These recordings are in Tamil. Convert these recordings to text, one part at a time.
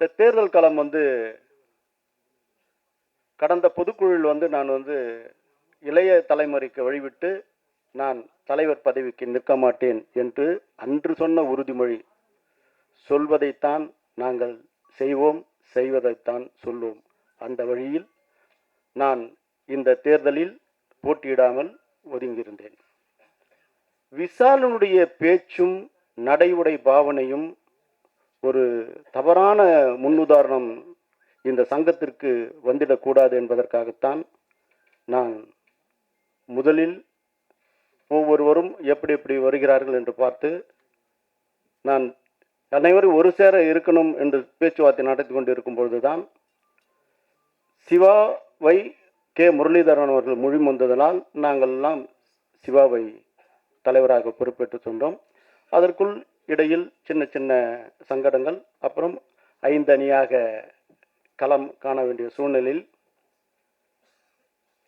இந்த தேர்தல் களம் வந்து கடந்த பொதுக்குழுவில் வந்து நான் வந்து இளைய தலைமுறைக்கு வழிவிட்டு நான் தலைவர் பதவிக்கு நிற்க மாட்டேன் என்று அன்று சொன்ன உறுதிமொழி சொல்வதைத்தான் நாங்கள் செய்வோம் செய்வதைத்தான் சொல்வோம். அந்த வழியில் நான் இந்த தேர்தலில் போட்டியிடாமல் ஒதுங்கியிருந்தேன். விசாலனுடைய பேச்சும் நடை உடை பாவனையும் ஒரு தவறான முன்னுதாரணம் இந்த சங்கத்திற்கு வந்திடக்கூடாது என்பதற்காகத்தான் நான் முதலில் ஒவ்வொருவரும் எப்படி எப்படி வருகிறார்கள் என்று பார்த்து நான் அனைவரும் ஒரு சேர இருக்கணும் என்று பேச்சுவார்த்தை நடத்தி கொண்டு இருக்கும் பொழுதுதான் சிவாவை கே முரளிதரன் அவர்கள் மொழிமொந்ததனால் நாங்கள் எல்லாம் சிவாவை தலைவராக பொறுப்பேற்று சொன்னோம் அதற்குள் இடையில் சின்ன சின்ன சங்கடங்கள் அப்புறம் ஐந்தனியாக களம் காண வேண்டிய சூழ்நிலையில்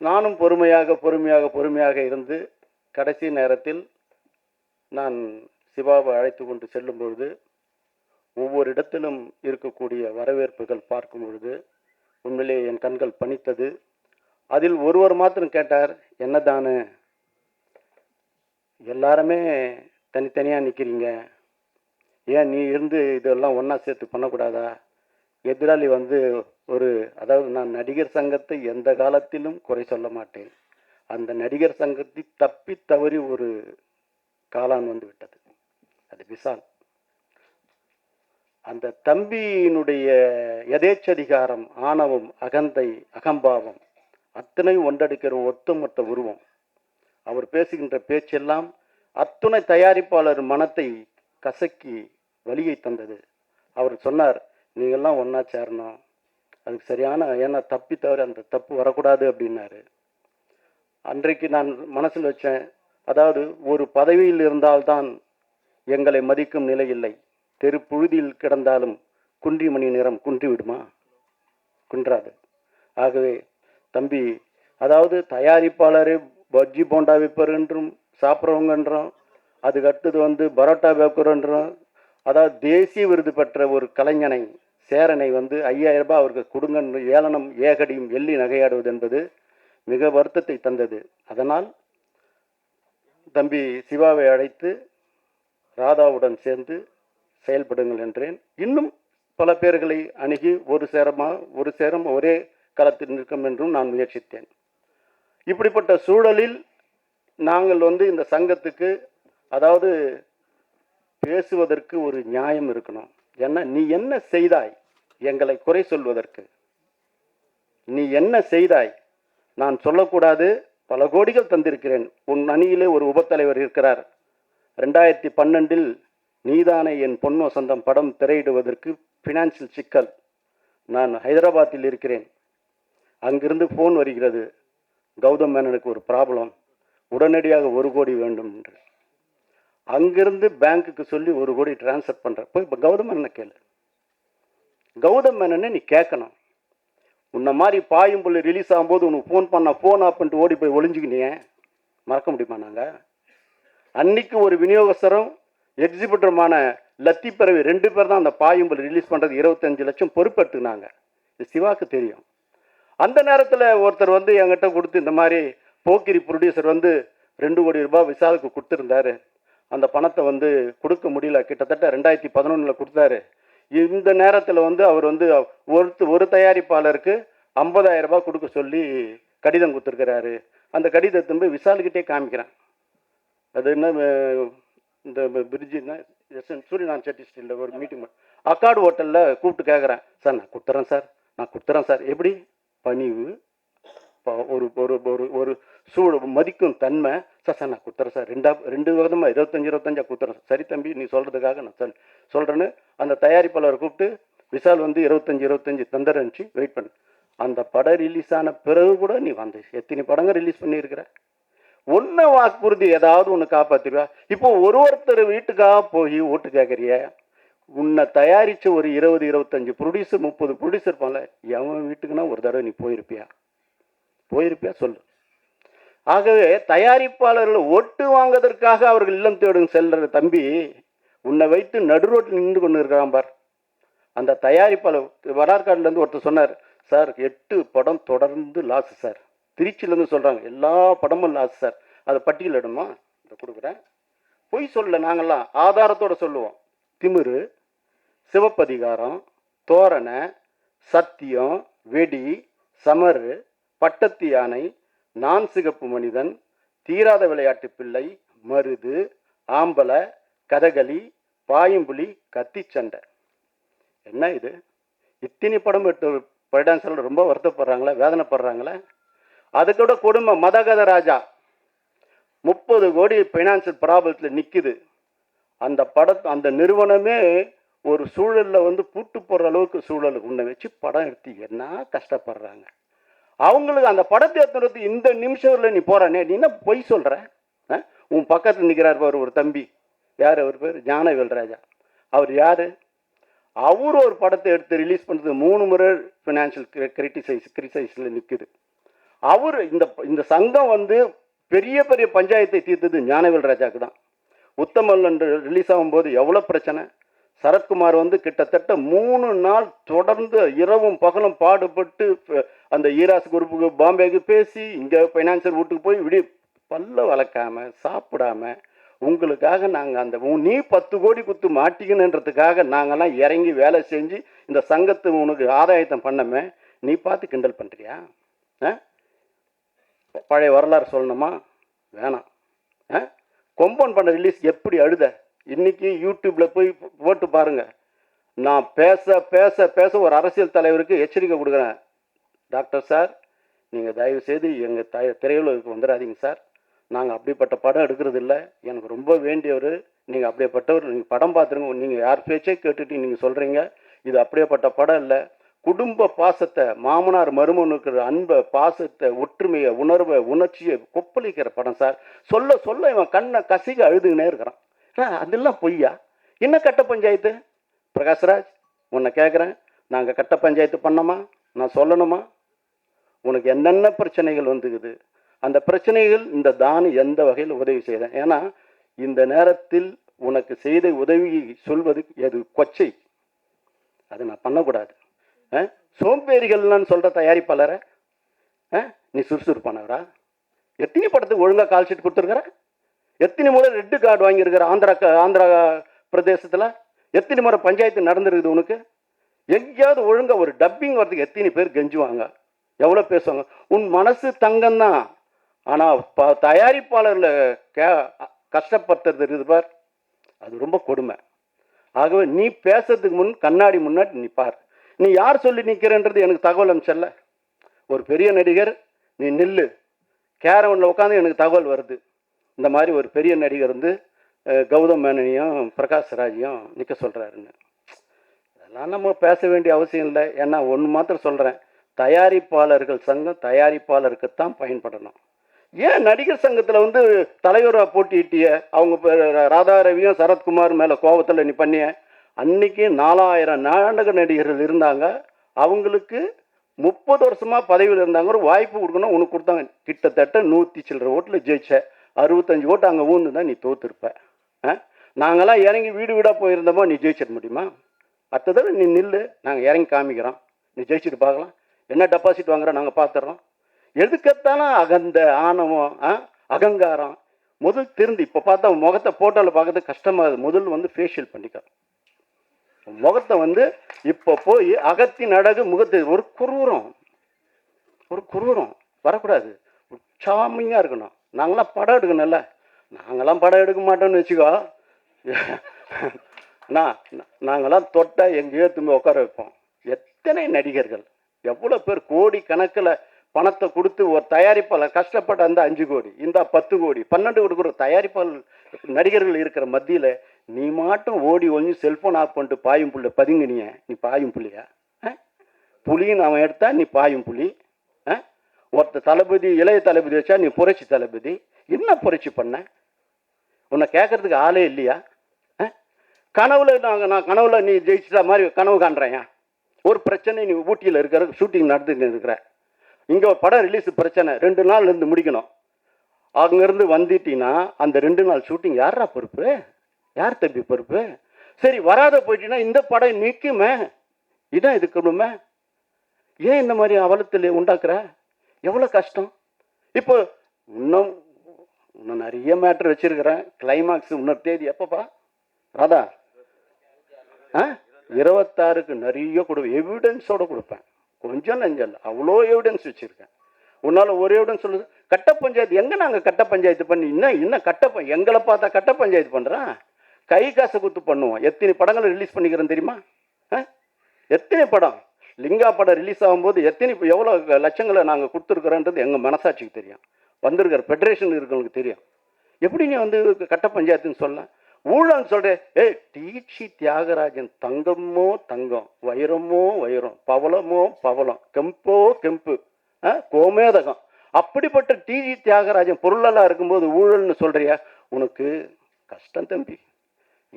நானும் பொறுமையாக பொறுமையாக பொறுமையாக இருந்து கடைசி நேரத்தில் நான் சிவாவை அழைத்து கொண்டு செல்லும் பொழுது ஒவ்வொரு இடத்திலும் இருக்கக்கூடிய வரவேற்புகள் பார்க்கும் பொழுது உண்மையிலேயே என் கண்கள் பணித்தது. அதில் ஒருவர் மாத்திரம் கேட்டார் என்னதானு? எல்லாருமே தனித்தனியாக நிற்கிறீங்க ஏன் நீ இருந்து இதெல்லாம் ஒன்றா சேர்த்து பண்ணக்கூடாதா? எதிராளி வந்து ஒரு அதாவது நான் நடிகர் சங்கத்தை எந்த காலத்திலும் குறை சொல்ல மாட்டேன். அந்த நடிகர் சங்கத்தை தப்பி தவறி ஒரு காலான் வந்து விட்டது. அது விசால். அந்த தம்பியினுடைய எதேச்சதிகாரம் ஆணவம் அகந்தை அகம்பாவம் அத்தனை ஒன்றடிக்கிற ஒட்டுமொத்த உருவம். அவர் பேசுகின்ற பேச்செல்லாம் அத்துணை தயாரிப்பாளர் மனத்தை கசக்கி வழியை தந்தது. அவர் சொன்னார் நீங்கள்லாம் ஒன்றா சேரணும். அதுக்கு சரியான ஏன்னா தப்பி தவிர அந்த தப்பு வரக்கூடாது அப்படின்னாரு. அன்றைக்கு நான் மனசில் வச்சேன் அதாவது ஒரு பதவியில் இருந்தால்தான் எங்களை மதிக்கும் நிலை இல்லை. தெரு புழுதியில் கிடந்தாலும் குன்றி மணி நேரம் குன்றி விடுமா? குன்றாது. ஆகவே தம்பி அதாவது தயாரிப்பாளரே பஜ்ஜி போண்டா விற்பர் என்றும் சாப்பிட்றவங்கன்றோம் அதுக்கு அடுத்தது வந்து பரோட்டா வைக்கிறோன்றோம் அதாவது தேசிய விருது பெற்ற ஒரு கலைஞனை சேரனை வந்து ஐயாயிரம் ரூபாய் அவருக்கு கொடுங்க ஏளனம் ஏகடியும் எள்ளி நகையாடுவது என்பது மிக வருத்தத்தை தந்தது. அதனால் தம்பி சிவாவை அழைத்து ராதாவுடன் சேர்ந்து செயல்படுங்கள் என்றேன். இன்னும் பல பேர்களை அணுகி ஒரு சேரமாக ஒரு சேரம் ஒரே களத்தில் நிற்கும் என்றும் நான் முயற்சித்தேன். இப்படிப்பட்ட சூழலில் நாங்கள் வந்து இந்த சங்கத்துக்கு அதாவது பேசுவதற்கு ஒரு நியாயம் இருக்கணும். ஏன்னா நீ என்ன செய்தாய் எங்களை குறை சொல்வதற்கு? நீ என்ன செய்தாய்? நான் சொல்லக்கூடாது பல கோடிகள் தந்திருக்கிறேன். உன் அணியிலே ஒரு உபத்தலைவர் இருக்கிறார். ரெண்டாயிரத்தி பன்னெண்டில் நீதானே என் பொன்வசந்தம் படம் திரையிடுவதற்கு ஃபினான்சியல் சிக்கல். நான் ஹைதராபாத்தில் இருக்கிறேன். அங்கிருந்து ஃபோன் வருகிறது. கௌதம் மேனனுக்கு ஒரு ப்ராப்ளம் உடனடியாக ஒரு கோடி வேண்டும் என்று. அங்கிருந்து பேங்க்குக்கு சொல்லி ஒரு கோடி டிரான்ஸ்ஃபர் பண்ணுற போய் இப்போ கௌதம் மேனனை கேளு. கௌதம் மேனனை நீ கேட்கணும் உன்னை மாதிரி பாயும் புள்ளி ரிலீஸ் ஆகும்போது உனக்கு ஃபோன் பண்ண ஃபோன் ஆஃப் பண்ணிட்டு ஓடி போய் ஒளிஞ்சுக்கினியே. மறக்க முடியுமா நாங்கள் அன்னைக்கு ஒரு விநியோகஸ்தரும் எக்ஸிபிட்டருமான லத்தி பிறவி ரெண்டு பேர் தான் அந்த பாயும்பல் ரிலீஸ் பண்ணுறது இருபத்தஞ்சு லட்சம் பொறுப்பெடுத்துனாங்க. இது சிவாக்கு தெரியும். அந்த நேரத்தில் ஒருத்தர் வந்து என்கிட்ட கொடுத்து இந்த மாதிரி போக்கிரி ப்ரொடியூசர் வந்து ரெண்டு கோடி ரூபாய் விசாலுக்கு கொடுத்துருந்தாரு. அந்த பணத்தை வந்து கொடுக்க முடியல. கிட்டத்தட்ட ரெண்டாயிரத்தி பதினொன்றில் கொடுத்தாரு. இந்த நேரத்தில் வந்து அவர் வந்து ஒரு ஒரு தயாரிப்பாளருக்கு 50000 ரூபாய் கொடுக்க சொல்லி கடிதம் கொடுத்துருக்கிறாரு. அந்த கடிதத்தை போய் விசாலுக்கிட்டே காமிக்கிறேன். அது என்ன இந்த பிரிட்ஜுன்னா எஸ்என் சூரியநாராயண் செட்டி ஸ்டீலில் ஒரு மீட்டிங் அக்காடு ஹோட்டலில் கூப்பிட்டு கேட்குறேன் சார் நான் கொடுத்துறேன் சார். நான் கொடுத்துறேன் சார். எப்படி? பணிவு ப- ஒரு ஒரு ஒரு ஒரு சூழ மதிக்கும் தன்மை. சார் சார் நான் கொடுத்துறேன் சார். ரெண்டா ரெண்டு விதமாக இருபத்தஞ்சி இருபத்தஞ்சா கொடுத்துறேன் சார். சரி தம்பி நீ சொல்கிறதுக்காக நான் சொல் சொல்கிறேன்னு அந்த தயாரிப்பாளரை கூப்பிட்டு விசால் வந்து இருபத்தஞ்சி இருபத்தஞ்சி தந்துடுச்சு வெயிட் பண்ணு. அந்த படம் ரிலீஸ் ஆன பிறகு கூட நீ வந்து எத்தனை படங்கள் ரிலீஸ் பண்ணியிருக்கிற? ஒன்றை வாக்குறுதி ஏதாவது ஒன்று காப்பாற்றிடுவா இப்போ ஒரு ஒருத்தர் வீட்டுக்காக போய் ஓட்டு கேட்குறிய? உன்னை தயாரித்த ஒரு இருபது இருபத்தஞ்சி ப்ரொடியூசர் முப்பது ப்ரொடியூசர் போல எவன் வீட்டுக்குன்னா ஒரு தடவை நீ போயிருப்பியா? போயிருப்பியா? சொல்லு. ஆகவே தயாரிப்பாளர்கள் ஓட்டு வாங்குவதற்காக அவர்கள் இல்லம் தேடும் செல்ற தம்பி உன்னை வைத்து நடுரோட்டில் நின்று கொண்டு இருக்கிறான் பார். அந்த தயாரிப்பாளர் வடார்காடுலேருந்து ஒருத்தர் சொன்னார் சார் எட்டு படம் தொடர்ந்து லாஸ் சார். திருச்சியிலேருந்து சொல்கிறாங்க எல்லா படமும் லாஸ் சார். அதை பட்டியலிடணுமா இதை கொடுக்குறேன். பொய் சொல்ல நாங்கள்லாம் ஆதாரத்தோட சொல்லுவோம். திமிரு சிவப்பதிகாரம் தோரணை சத்தியம் வெடி சமரு பட்டத்து யானை நான் சிகப்பு மனிதன் தீராத விளையாட்டு பிள்ளை மருது ஆம்பளை கதகளி பாயும்புலி கத்திச்சண்டை என்ன இது? இத்தினி படம் எடுத்து பைடான்ஸில் ரொம்ப வருத்தப்படுறாங்களே வேதனைப்படுறாங்களே? அதுக்கூட கொடுமை மதகத ராஜா. முப்பது கோடி ஃபைனான்சியல் ப்ராப்ளத்தில் நிற்குது அந்த படத்தை அந்த நிறுவனமே ஒரு சூழலில் வந்து பூட்டு போடுற அளவுக்கு சூழலுக்கு உன்னை வச்சு படம் எடுத்து என்ன கஷ்டப்படுறாங்க? அவங்களுக்கு அந்த படத்தை எடுத்துறது இந்த நிமிஷத்தில் நீ போகிறானே நீ என்ன பொய் சொல்கிற உன் பக்கத்தில் நிற்கிறார் பாரு ஒரு தம்பி. யார்? அவர் பேர் ஞானவேல் ராஜா. அவர் யார்? அவர் ஒரு படத்தை எடுத்து ரிலீஸ் பண்ணுறது மூணு முறை ஃபினான்ஷியல் கிரிட்டிசைஸ் கிரிட்டிசைஸில் நிற்குது அவர் இந்த இந்த சங்கம் வந்து பெரிய பெரிய பஞ்சாயத்தை தீர்த்தது ஞானவேல் ராஜாக்கு தான். உத்தமல்லன் ரிலீஸ் ஆகும்போது எவ்வளோ பிரச்சனை? சரத்குமார் வந்து கிட்டத்தட்ட மூணு நாள் தொடர்ந்து இரவும் பகலும் பாடுபட்டு அந்த ஈராஸ் குரூப்புக்கு பாம்பேக்கு பேசி இங்கே ஃபைனான்சியல் வீட்டுக்கு போய் விடிய பல்ல வளர்க்காம சாப்பிடாம உங்களுக்காக நாங்கள் அந்த நீ பத்து கோடி குத்து மாட்டிக்கணுன்றதுக்காக நாங்கள்லாம் இறங்கி வேலை செஞ்சு இந்த சங்கத்தை உனக்கு ஆதாயத்தை பண்ணமே நீ பார்த்து கிண்டல் பண்ணுறியா ஆ பழைய வரலாறு சொல்லணுமா? வேணாம். ஆ கொம்பன் பண்ண ரிலீஸ் எப்படி அழுத? இன்னைக்கு யூடியூப்ல போய் போட்டு பாருங்க. நான் பேச பேச பேச ஒரு அரசியல் தலைவருக்கு எச்சரிக்கை கொடுக்குறேன். டாக்டர் சார் நீங்கள் தயவு செய்து எங்கள் த திரையுலகுக்கு வந்துடாதீங்க சார். நாங்கள் அப்படிப்பட்ட படம் எடுக்கிறது இல்லை எனக்கு ரொம்ப வேண்டியவர் நீங்கள் அப்படியேப்பட்டவர் நீங்கள் படம் பார்த்துருங்க. நீங்கள் யார் பேச்சே கேட்டுட்டு நீங்கள் சொல்கிறீங்க இது அப்படியேப்பட்ட படம் இல்லை. குடும்ப பாசத்தை மாமனார் மருமனுக்கு அன்பை பாசத்தை ஒற்றுமையை உணர்வை உணர்ச்சியை கொப்பளிக்கிற படம் சார். சொல்ல சொல்ல இவன் கண்ணை கசிக அழுதுகினே இருக்கிறான். அதெல்லாம் பொய்யா? என்ன கட்ட பஞ்சாயத்து? பிரகாஷ்ராஜ் உன்னை கேட்குறேன் நாங்கள் கட்ட பஞ்சாயத்து பண்ணோமா? நான் சொல்லணுமா? உனக்கு என்னென்ன பிரச்சனைகள் வந்துக்குது? அந்த பிரச்சனைகள் இந்த தானு எந்த வகையில் உதவி செய்தேன் ஏன்னா இந்த நேரத்தில் உனக்கு செய்த உதவி சொல்வது எது? கொச்சை. அது நான் பண்ணக்கூடாது. ஆ? சோம்பேறிகள்னு சொல்கிற தயாரிப்பாளரை ஆ? நீ சுறுசுறுப்பானவரா? எத்தனை படத்துக்கு ஒழுங்காக கால் ஷீட் கொடுத்துருக்குற? எத்தனை முறை ரெட்டு கார்டு வாங்கியிருக்கிற ஆந்திரா க- ஆந்திரா பிரதேசத்தில்? எத்தனை முறை பஞ்சாயத்து நடந்திருக்குது உனக்கு? எங்கேயாவது ஒழுங்காக ஒரு டப்பிங் வரதுக்கு எத்தனை பேர் கெஞ்சுவாங்க? எவ்வளோ பேசுவாங்க? உன் மனசு தங்கம்தான். ஆனால் ப தயாரிப்பாளரில் கே கஷ்டப்படுத்துறது இருக்குது பார். அது ரொம்ப கொடுமை. ஆகவே நீ பேசுறதுக்கு முன் கண்ணாடி முன்னாடி நீ பார் நீ யார் சொல்லி நிற்கிறன்றது எனக்கு தகவல் அனுப்பிச்சல்ல. ஒரு பெரிய நடிகர் நீ நில்லு. கேரவனில் உட்காந்து எனக்கு தகவல் வருது. இந்த மாதிரி ஒரு பெரிய நடிகர் வந்து கௌதம் மேனனையும் பிரகாஷ் ராஜையும் நிற்க சொல்கிறாருன்னு அதெல்லாம் நம்ம பேச வேண்டிய அவசியம் இல்லை. ஏன்னா ஒன்று மாத்திரம் சொல்கிறேன் தயாரிப்பாளர்கள் சங்கம் தயாரிப்பாளருக்குத்தான் பயன்படணும். ஏன் நடிகர் சங்கத்தில் வந்து தலைவராக போட்டியிட்டிய அவங்க ராதா ரவியும் சரத்குமார் மேலே கோபத்தில் நீ பண்ணிய அன்னைக்கு நாலாயிரம் நாடக நடிகர்கள் இருந்தாங்க. அவங்களுக்கு முப்பது வருஷமாக பதவியில் இருந்தாங்க. ஒரு வாய்ப்பு கொடுக்கணும். உனக்கு கொடுத்தாங்க. கிட்டத்தட்ட நூற்றி சில்லற ஓட்டில் ஜெயிச்ச அறுபத்தஞ்சு ஓட்டு அங்கே ஊந்து தான் நீ தோத்துருப்ப. ஆ? நாங்களாம் இறங்கி வீடு வீடாக போயிருந்தோமோ நீ ஜெயிச்சிட முடியுமா? அடுத்த தடவை நீ நில்லு. நாங்கள் இறங்கி காமிக்கிறோம். நீ ஜெயிச்சுட்டு பார்க்கலாம். என்ன டெபாசிட் வாங்குறோம் நாங்கள் பார்த்துட்றோம் எதுக்கத்தானா அகந்த ஆணவம் ஆ? அகங்காரம். முதல் திருந்து. இப்போ பார்த்தா முகத்தை போட்டோவில் பார்க்கறது கஷ்டமாகுது. முதல் வந்து ஃபேஷியல் பண்ணிக்க. முகத்தை வந்து இப்போ போய் அகத்தின் அழகு முகத்து ஒரு குரூரம். ஒரு குரூரம். வரக்கூடாது. உற்சாமியாக இருக்கணும். நாங்களாம் படம் எடுக்கணும்ல. நாங்களாம் படம் எடுக்க மாட்டோம்னு வச்சுக்கோ. நான் நாங்களாம் தொட்டால் எங்கேயோ திரும்ப உட்கார வைப்போம். எத்தனை நடிகர்கள்? எவ்வளோ பேர் கோடி கணக்கில் பணத்தை கொடுத்து ஒரு தயாரிப்பாளர் கஷ்டப்பட்ட அந்த அஞ்சு கோடி இந்த பத்து கோடி பன்னெண்டு கொடுக்குற தயாரிப்பாளர் நடிகர்கள் இருக்கிற மத்தியில் நீ மாட்டும் ஓடி ஒழிஞ்சு செல்ஃபோன் ஆஃப் பண்ணிட்டு பாயும் புள்ள பதுங்கினிய. நீ பாயும் புள்ளியா? ஆ? அவன் எடுத்தா நீ பாயும் புலி. ஒருத்த தளபதி இளைய தளபதி வச்சா நீ புரட்சி தளபதி. என்ன புரட்சி பண்ண? உன்னை கேட்கறதுக்கு ஆளே இல்லையா? ஆ? கனவுல நாங்கள் நான் கனவுல நீ ஜெயிச்சிட்ட மாதிரி கனவு காண்றேன். ஒரு பிரச்சனை நீ ஊட்டியில் இருக்கிற ஷூட்டிங் நடந்துட்டு இருக்கிற. இங்கே ஒரு படம் ரிலீஸ் பிரச்சனை. ரெண்டு நாள் இருந்து முடிக்கணும். அங்கேருந்து வந்துட்டீங்கன்னா அந்த ரெண்டு நாள் ஷூட்டிங் யாரா பொறுப்பு? யார் தம்பி பொறுப்பு? சரி வராத போயிட்டீங்கன்னா இந்த படம் நிற்குமே இதான் இது ஏன் இந்த மாதிரி அவலத்தில் உண்டாக்குற? எவ்வளோ கஷ்டம்? இப்போ இன்னும் இன்னும் நிறைய மேட்ரு வச்சுருக்கிறேன். கிளைமாக்ஸ் இன்னொரு தேதி. எப்பப்பா? ராதா. ஆ? இருபத்தாறுக்கு நிறைய கொடு எவிடன்ஸோடு கொடுப்பேன். கொஞ்சம் நெஞ்சல் அவ்வளோ எவிடன்ஸ் வச்சுருக்கேன். உன்னால் ஒரு எவிடன்ஸ் சொல்லுது. கட்ட பஞ்சாயத்து எங்கே நாங்கள் கட்ட பஞ்சாயத்து பண்ணி இன்னும் இன்னும் கட்ட ப- எங்களை பார்த்தா கட்ட பஞ்சாயத்து பண்ணுறேன் கை காசை குத்து பண்ணுவோம். எத்தனை படங்களை ரிலீஸ் பண்ணிக்கிறேன் தெரியுமா? ஆ? எத்தனை படம்? லிங்கா படம் ரிலீஸ் ஆகும்போது எத்தனை எவ்வளோ லட்சங்களை நாங்கள் கொடுத்துருக்குறோன்றது எங்கள் மனசாட்சிக்கு தெரியும். வந்திருக்கிற ஃபெடரேஷன் இருக்கிறவங்களுக்கு தெரியும். எப்படி நீ வந்து கட்ட பஞ்சாயத்துன்னு சொல்ல? ஊழல் சொல்கிறேன் ஏய் டீச்சி தியாகராஜன் தங்கமோ தங்கம் வைரமோ வைரம் பவளமோ பவளம் கெம்போ கெம்பு ஆ, கோமேதகம். அப்படிப்பட்ட டிஜி தியாகராஜன் பொருளெல்லாம் இருக்கும்போது ஊழல்னு சொல்கிறியா உனக்கு கஷ்டம் தம்பி.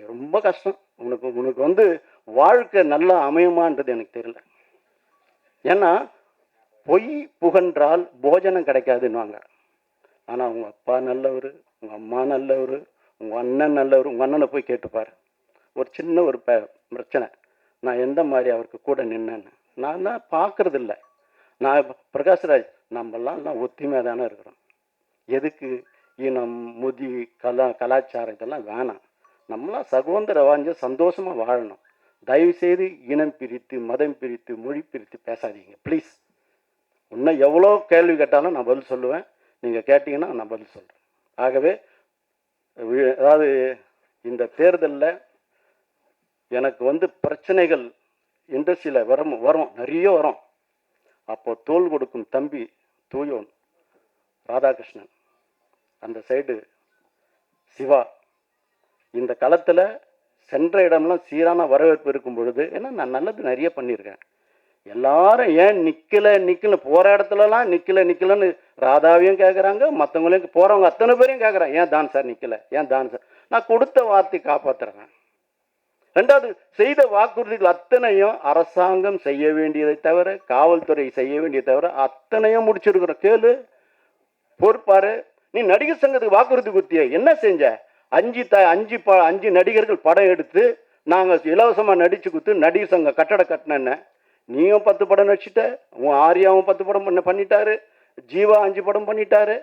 ரொம்ப கஷ்டம். உனக்கு உனக்கு வந்து வாழ்க்கை நல்லா அமையுமான்றது எனக்கு தெரியல. ஏன்னா பொய் புகன்றால் போஜனம் கிடைக்காதுன்னுவாங்க. ஆனால் உங்கள் அப்பா நல்லவர் உங்கள் அம்மா நல்லவர் உங்கள் அண்ணன் நல்லவர் உங்கள் அண்ணனை போய் கேட்டுப்பார். ஒரு சின்ன ஒரு ப பிரச்சனை. நான் எந்த மாதிரி அவருக்கு கூட நின்னேன்னு? நான் தான் பார்க்கறது நான் பிரகாஷ்ராஜ் நம்மெல்லாம் எல்லாம் ஒத்துமையாக தானே இருக்கிறோம். எதுக்கு இனம் முதி கலா கலாச்சாரம் இதெல்லாம் வேணாம். நம்மளாம் சகோதர வாஞ்ச சந்தோஷமாக வாழணும். தயவுசெய்து இனம் பிரித்து மதம் பிரித்து மொழி பிரித்து பேசாதீங்க ப்ளீஸ் இன்னும் எவ்வளோ கேள்வி கேட்டாலும் நான் பதில் சொல்லுவேன். நீங்கள் கேட்டிங்கன்னா நான் பதில் சொல்கிறேன் ஆகவே அதாவது இந்த தேர்தலில் எனக்கு வந்து பிரச்சனைகள் இண்டஸ்ட்ரியில் வரும் வரும் நிறைய வரும். அப்போ தோல் கொடுக்கும் தம்பி தூயோன் ராதாகிருஷ்ணன் அந்த சைடு சிவா. இந்த களத்தில் சென்ற இடம்லாம் சீரான வரவேற்பு இருக்கும் பொழுது ஏன்னா நான் நல்லது நிறைய பண்ணியிருக்கேன். எல்லாரும் ஏன் நிக்கல நிற்கல போகிற இடத்துலலாம் நிக்கல நிற்கலன்னு ராதாவையும் கேட்குறாங்க மற்றவங்களையும் போகிறவங்க அத்தனை பேரையும் கேட்குறாங்க ஏன் தான் சார் நிக்கல ஏன் தான் சார்? நான் கொடுத்த வார்த்தை காப்பாற்றுறேன் ரெண்டாவது செய்த வாக்குறுதிகள் அத்தனையும் அரசாங்கம் செய்ய வேண்டியதை தவிர காவல்துறை செய்ய வேண்டியதை தவிர அத்தனையும் முடிச்சிருக்கிற கேளு பொறுப்பாரு. நீ நடிகர் சங்கத்துக்கு வாக்குறுதி குத்திய என்ன செஞ்ச? அஞ்சு த அஞ்சு ப அஞ்சு நடிகர்கள் படம் எடுத்து நாங்கள் இலவசமாக நடித்து கொடுத்து நடிகர் சங்கம் கட்டடம் கட்டினேன்ன நீயும் பத்து படம் நடிச்சிட்ட உன் ஆரியாவும் பத்து படம் பண்ண பண்ணிட்டாரு. ஜீவா அஞ்சு படம் பண்ணிட்டாரு.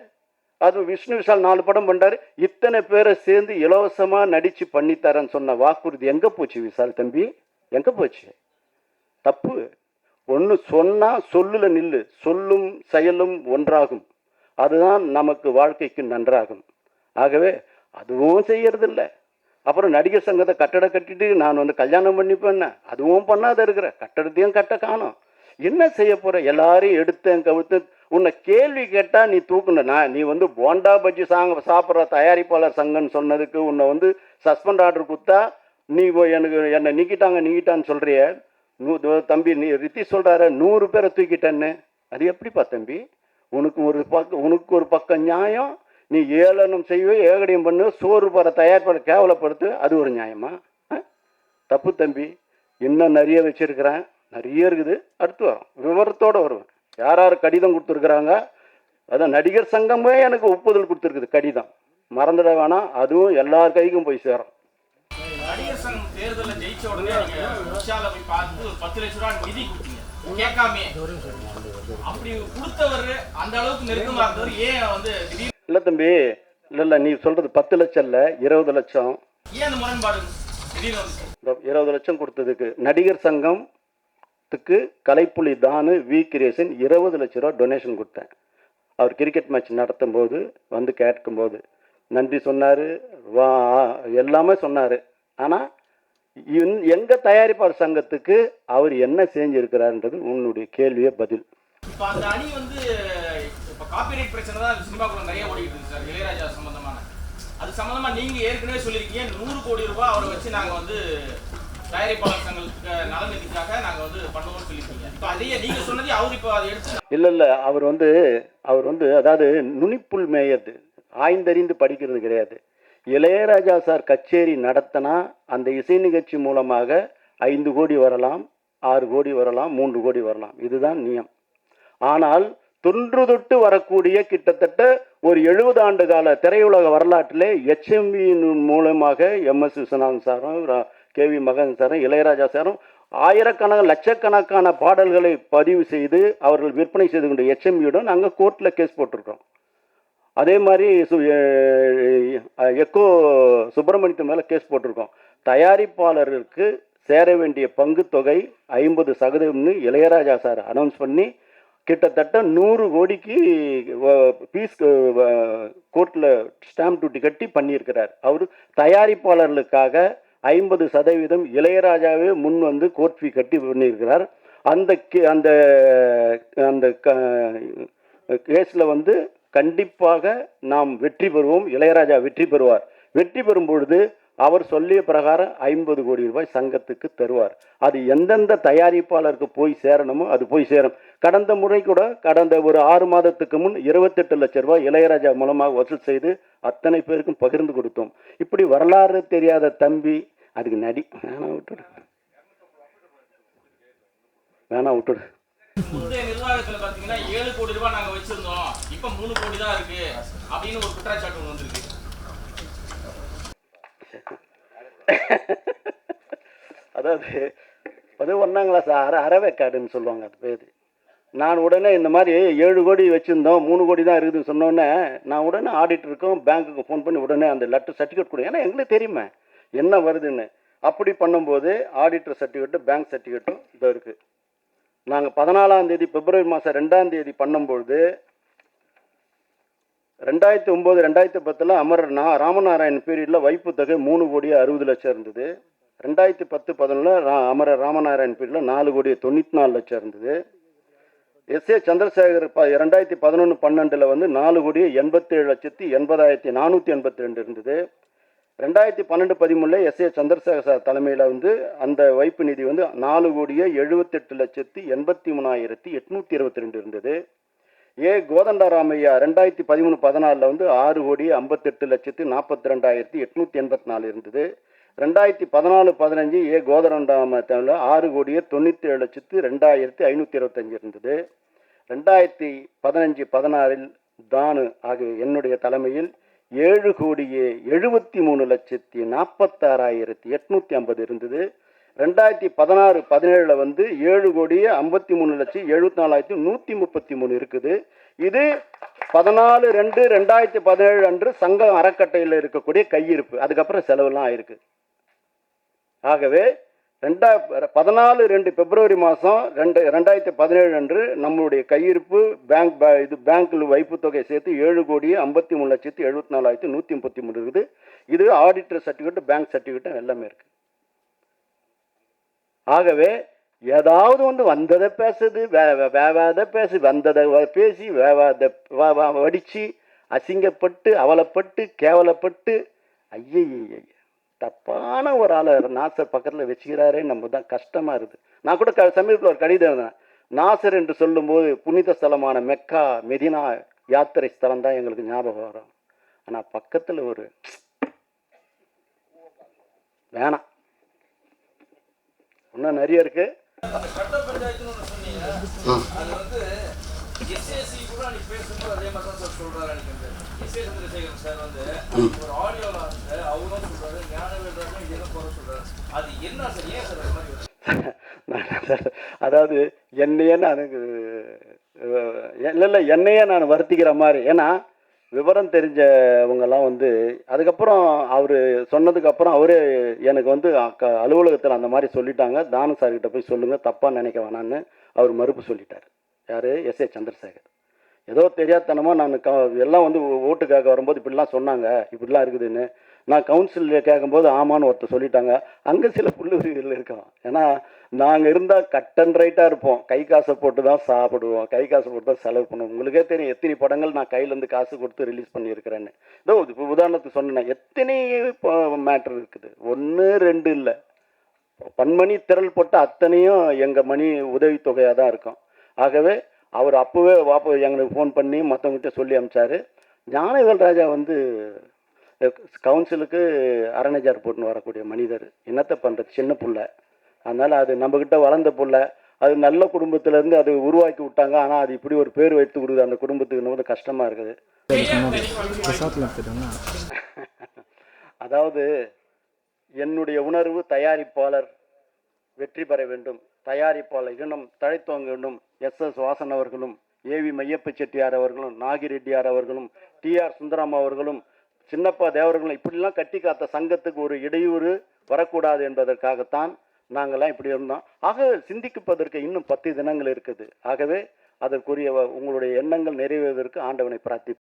அது விஷ்ணு விஷால் நாலு படம் பண்ணாரு. இத்தனை பேரை சேர்ந்து இலவசமாக நடித்து பண்ணித்தரேன்னு சொன்ன வாக்குறுதி எங்கே போச்சு விஷால் தம்பி? எங்கே போச்சு? தப்பு. ஒன்று சொன்னால் சொல்லுல நில்லு. சொல்லும் செயலும் ஒன்றாகும். அதுதான் நமக்கு வாழ்க்கைக்கு நன்றாகும். ஆகவே அதுவும் செய்யறதில்ல. அப்புறம் நடிகர் சங்கத்தை கட்டட கட்டிட்டு நான் வந்து கல்யாணம் பண்ணிப்பேன் அதுவும் பண்ணாத இருக்கிற கட்டடத்தையும் கட்ட காணும். என்ன செய்ய போற? எல்லாரையும் எடுத்தேன் கவுத்து உன்னை கேள்வி கேட்டால் நீ தூக்குன நான் நீ வந்து போண்டா பஜ்ஜி சாங்க சாப்பிட்ற தயாரிப்பாளர் சங்கம்னு சொன்னதுக்கு உன்னை வந்து சஸ்பெண்ட் ஆர்டர் கொடுத்தா நீ எனக்கு என்னை நீக்கிட்டாங்க நீக்கிட்டான்னு சொல்கிறிய நூ தோ தம்பி நீ ரித்தி சொல்கிறாரு நூறு பேரை தூக்கிட்டேன்னு. அது எப்படிப்பா தம்பி? உனக்கு ஒரு பக்கம் உனக்கு ஒரு பக்கம் நியாயம் நீ ஏளனம் செய்வே ஏகடியம் பண்ணு சோறு போகிற தயார் கேவலப்படுத்து அது ஒரு நியாயமா? தப்பு தம்பி இன்னும் நிறைய வச்சுருக்கிறேன்? நிறைய இருக்குது. அடுத்து வரும். விவரத்தோடு வருவேன். யார் யார் கடிதம் கொடுத்துருக்குறாங்க? அதான் நடிகர் சங்கமே எனக்கு ஒப்புதல் கொடுத்துருக்குது கடிதம். மறந்துட வேணாம். அதுவும் எல்லார் கைக்கும் போய் சேரும். நடிகர் சங்கம் தேர்தலில் ஜெயிச்ச உடனே நீங்க போய் பார்த்து ஒரு பத்து லட்ச ரூபா நிதி கொடுத்தீங்க. கேட்காமே அப்படி கொடுத்தவர் அந்த அளவுக்கு நெருக்கமாக இருந்தவர் ஏன் வந்து திடீர்னு இல்லை தம்பி இல்லை இல்லை நீ சொல்கிறது பத்து லட்சம் இல்லை இருபது லட்சம். இருபது லட்சம் கொடுத்ததுக்கு நடிகர் சங்கத்துக்கு கலைப்புலி தானு வி கிரியேஷன் இருபது லட்ச ரூபா டொனேஷன் கொடுத்தேன். அவர் கிரிக்கெட் மேட்ச் நடத்தும் போது வந்து கேட்கும்போது. நன்றி சொன்னார் வா எல்லாமே சொன்னார். ஆனால் எங்கள் தயாரிப்பாளர் சங்கத்துக்கு அவர் என்ன செஞ்சிருக்கிறாருன்றது உன்னுடைய கேள்வியே பதில். காப்பிரைட் பிரச்சனை தான் சினிமாக்குள்ள நிறைய ஓடிக்கிட்டு இருக்கு சார் இளையராஜா சம்பந்தமான. அது சம்பந்தமா நீங்க ஏற்கனவே சொல்லியிருக்கீங்க நூறு கோடி ரூபாய் அவரை வச்சு நாங்க வந்து தயாரிப்பாளர் சங்கத்துக்கு நலநிதிக்காக நாங்க வந்து பண்ணுவோம்னு சொல்லியிருக்கீங்க. இப்போ அதையே நீங்க சொன்னதே அவர் இப்போ அதை எடுத்து இல்ல இல்ல அவர் வந்து அவர் வந்து அதாவது நுனிப்புல் மேயது ஆய்ந்தறிந்து படிக்கிறது கிடையாது. இளையராஜா சார் கச்சேரி நடத்தினா அந்த இசை நிகழ்ச்சி மூலமாக ஐந்து கோடி வரலாம் ஆறு கோடி வரலாம் மூன்று கோடி வரலாம். இதுதான் நியம். ஆனால் தொன்று தொட்டு வரக்கூடிய கிட்டத்தட்ட ஒரு எழுபது ஆண்டு கால திரையுலக வரலாற்றிலே ஹெச்எம்வியின் மூலமாக எம் எஸ் விஸ்வநாதன் சாரும் கே வி மகன் சாரும் இளையராஜா சாரும் ஆயிரக்கணக்கான லட்சக்கணக்கான பாடல்களை பதிவு செய்து அவர்கள் விற்பனை செய்து கொண்ட எச்எம்இயுடன் நாங்கள் கோர்ட்டில் கேஸ் போட்டிருக்கோம் அதே மாதிரி சு- எக்கோ சுப்பிரமணியத்து மேலே கேஸ் போட்டிருக்கோம். தயாரிப்பாளருக்கு சேர வேண்டிய பங்கு தொகை ஐம்பது சதவீதம்னு இளையராஜா சார் அனௌன்ஸ் பண்ணி கிட்டத்தட்ட நூறு கோடிக்கு பீஸ் கோர்ட்டில் ஸ்டாம்ப் டியூட்டி கட்டி பண்ணியிருக்கிறார். அவர் தயாரிப்பாளர்களுக்காக ஐம்பது சதவீதம் இளையராஜாவே முன் வந்து கோர்ட் ஃபீ கட்டி பண்ணியிருக்கிறார். அந்த கே- அந்த அந்த கேஸில் வந்து கண்டிப்பாக நாம் வெற்றி பெறுவோம். இளையராஜா வெற்றி பெறுவார். வெற்றி பெறும் பொழுது அவர் சொல்லிய பிரகாரம் ஐம்பது கோடி ரூபாய் சங்கத்துக்கு தருவார். அது எந்தெந்த தயாரிப்பாளருக்கு போய் சேரணுமோ அது போய் சேரும். கடந்த முறை கூட கடந்த ஒரு ஆறு மாதத்துக்கு முன் இருபத்தெட்டு லட்சம் ரூபாய் இளையராஜா மூலமாக வசூல் செய்து அத்தனை பேருக்கும் பகிர்ந்து கொடுத்தோம். இப்படி வரலாறு தெரியாத தம்பி அதுக்கு நடி வேணாம் விட்டுடு. வேணாம் விட்டுடு. முந்தைய நிர்வாகத்துல பாத்தீங்கன்னா ஏழு கோடி ரூபாய் நாங்க வச்சிருந்தோம். இப்ப மூணு கோடி தான் இருக்கு. அப்படின்னு ஒரு குற்றச்சாட்டு ஒண்ணு வந்திருக்கு. அதாவது அது ஒன்றாம் கிளாஸ் அற அறவேக்காடுன்னு சொல்லுவாங்க அது பேர். நான் உடனே இந்த மாதிரி ஏழு கோடி வச்சுருந்தோம் மூணு கோடி தான் இருக்குதுன்னு சொன்னோடனே நான் உடனே ஆடிட்டருக்கும் பேங்க்குக்கு ஃபோன் பண்ணி உடனே அந்த லெட்டர் சர்டிஃபிகேட் கொடு. ஏன்னா எங்களுக்கு தெரியுமே என்ன வருதுன்னு. அப்படி பண்ணும்போது ஆடிட்டர் சர்டிஃபிகேட்டும் பேங்க் சர்டிஃபிகேட்டும் இதோ இருக்குது நாங்கள் பதினாலாம் தேதி பிப்ரவரி மாதம் ரெண்டாம் தேதி பண்ணும்பொழுது ரெண்டாயிரத்தி ஒம்பது ரெண்டாயிரத்தி பத்தில் அமரர் நா ராமநாராயண் பீரியடில் வைப்பு தொகை மூணு கோடியே அறுபது லட்சம் இருந்தது. ரெண்டாயிரத்தி பத்து பதினொன்றில் ரா அமரர் ராமநாராயண் பீரியடில் நாலு கோடியே தொண்ணூற்றி நாலு லட்சம் இருந்தது. எஸ். ஏ. சந்திரசேகர் ப ரெண்டாயிரத்தி பதினொன்று பன்னெண்டில் வந்து நாலு கோடியே எண்பத்தேழு லட்சத்தி எண்பதாயிரத்தி நானூற்றி எண்பத்தி ரெண்டு இருந்தது. ரெண்டாயிரத்தி பன்னெண்டு பதிமூணில் எஸ். ஏ. சந்திரசேகர் சார் தலைமையில் வந்து அந்த வைப்பு நிதி வந்து நாலு கோடியே எழுபத்தெட்டு லட்சத்தி எண்பத்தி மூணாயிரத்தி எட்நூற்றி இருபத்தி ரெண்டு இருந்தது. ஏ கோதண்டராமையா ரெண்டாயிரத்தி பதிமூணு பதினாலில் வந்து ஆறு கோடி ஐம்பத்தெட்டு லட்சத்து நாற்பத்தி ரெண்டாயிரத்தி எட்நூற்றி எண்பத்தி நாலு இருந்தது. ரெண்டாயிரத்தி பதினாலு பதினஞ்சு ஏ கோதண்டராமையில் ஆறு கோடியே தொண்ணூற்றி ஏழு லட்சத்து ரெண்டாயிரத்தி ஐநூற்றி இருபத்தஞ்சு இருந்தது. ரெண்டாயிரத்தி பதினஞ்சு பதினாறில் தானு ஆகிய என்னுடைய தலைமையில் ஏழு கோடியே எழுபத்தி மூணு லட்சத்தி நாற்பத்தாறாயிரத்தி எட்நூற்றி ஐம்பது இருந்தது. ரெண்டாயிரத்தி பதினாறு பதினேழில் வந்து ஏழு கோடியே ஐம்பத்தி மூணு லட்சம் எழுபத்தி நாலாயிரத்தி நூற்றி முப்பத்தி மூணு இருக்குது. இது பதினாலு ரெண்டு ரெண்டாயிரத்தி பதினேழு அன்று சங்கம் அறக்கட்டையில் இருக்கக்கூடிய கையிருப்பு. அதுக்கப்புறம் செலவெல்லாம் ஆயிருக்கு. ஆகவே ரெண்டா பதினாலு ரெண்டு பிப்ரவரி மாதம் ரெண்டு ரெண்டாயிரத்தி பதினேழு அன்று நம்மளுடைய கையிருப்பு பேங்க் பே- இது பேங்க்கில் வைப்பு தொகை சேர்த்து ஏழு கோடியே ஐம்பத்தி மூணு லட்சத்தி எழுபத்தி நாலாயிரத்தி நூற்றி முப்பத்தி மூணு இருக்குது. இது ஆடிட்டர் சர்டிஃபிகேட் பேங்க் சர்டிஃபிகேட்டும் எல்லாமே இருக்குது ஆகவே ஏதாவது ஒன்று வந்ததை பேசுது வே- வே- வேவாத பேசு வந்ததை பேசி வேவாத வடித்து அசிங்கப்பட்டு அவலப்பட்டு கேவலப்பட்டு ஐயய்ய தப்பான ஒரு ஆளை நாசர் பக்கத்தில் வச்சுக்கிறாரே நம்ம தான் கஷ்டமாக இருக்குது. நான் கூட க சமீபத்தில் ஒரு கடிதம் எழுதினேன். நாசர் என்று சொல்லும்போது புனித ஸ்தலமான மெக்கா மெதினா யாத்திரை ஸ்தலம் தான் எங்களுக்கு ஞாபகம் வரும். ஆனால் பக்கத்தில் ஒரு வேணாம். இன்னும் நிறைய சார் அதாவது என்னையே நான் இல்லை இல்லை என்னையே நான் வருத்திக்கிற மாதிரி. ஏன்னா விவரம் தெரிஞ்சவங்கெல்லாம் வந்து அதுக்கப்புறம் அவர் சொன்னதுக்கப்புறம் அவரே எனக்கு வந்து க அலுவலகத்தில் அந்த மாதிரி சொல்லிட்டாங்க. தானு சார்கிட்ட போய் சொல்லுங்கள் தப்பாக நினைக்க வேணான்னு அவர் மறுப்பு சொல்லிட்டார். யார்? S A Chandrasekar. ஏதோ தெரியாதனமாக நான் க எல்லாம் வந்து ஓட்டு கேட்க வரும்போது இப்படிலாம் சொன்னாங்க. இப்படிலாம் இருக்குதுன்னு நான் கவுன்சிலில் கேட்கும்போது ஆமான்னு ஒருத்தர் சொல்லிட்டாங்க. அங்கே சில புள்ளுரிகள் இருக்கலாம் ஏன்னா நாங்கள் இருந்தால் கட் அண்ட் ரைட்டாக இருப்போம். கை காசை போட்டு தான் சாப்பிடுவோம். கை காசை போட்டு தான் செலவு பண்ணுவோம். உங்களுக்கே தெரியும் எத்தனை படங்கள் நான் கையிலேருந்து காசு கொடுத்து ரிலீஸ் பண்ணியிருக்கிறேன்னு. இதோ இப்போ உதாரணத்துக்கு சொன்னேன். எத்தனை மேட்ரு இருக்குது? ஒன்று ரெண்டு இல்லை. பன்மணி திரள் போட்ட அத்தனையும் எங்கள் மணி உதவித்தொகையாக தான் இருக்கும். ஆகவே அவர் அப்போவே வாப்ப எங்களுக்கு ஃபோன் பண்ணி மற்றவங்ககிட்ட சொல்லி அனுப்பிச்சாரு ஞானவேல் ராஜா வந்து கவுன்சிலுக்கு அரணேஜார் போட்டுன்னு வரக்கூடிய மனிதர் என்னத்தை பண்ணுறது சின்ன புள்ள. அதனால் அது நம்மக்கிட்ட வளர்ந்த புள்ள. அது நல்ல குடும்பத்திலேருந்து அது உருவாக்கி விட்டாங்க. ஆனால் அது இப்படி ஒரு பேர் வைத்து கொடுக்குது அந்த குடும்பத்துக்கு ரொம்ப கஷ்டமாக இருக்குது. அதாவது என்னுடைய உணர்வு தயாரிப்பாளர் வெற்றி பெற வேண்டும். தயாரிப்பாளர் இனம் தழைத்தோங்க வேண்டும். எஸ் எஸ் வாசன் அவர்களும் ஏவி மையப்ப செட்டியார் அவர்களும் நாகிரெட்டியார் அவர்களும் டி ஆர் சுந்தரம் அவர்களும் சின்னப்பா தேவர்களும் இப்படிலாம் கட்டி காத்த சங்கத்துக்கு ஒரு இடையூறு வரக்கூடாது என்பதற்காகத்தான் நாங்கள்லாம் இப்படி இருந்தோம். ஆக சிந்திப்பதற்கு இன்னும் பத்து தினங்கள் இருக்குது. ஆகவே அதற்குரிய உங்களுடைய எண்ணங்கள் நிறைவேறுவதற்கு ஆண்டவனை பிரார்த்தி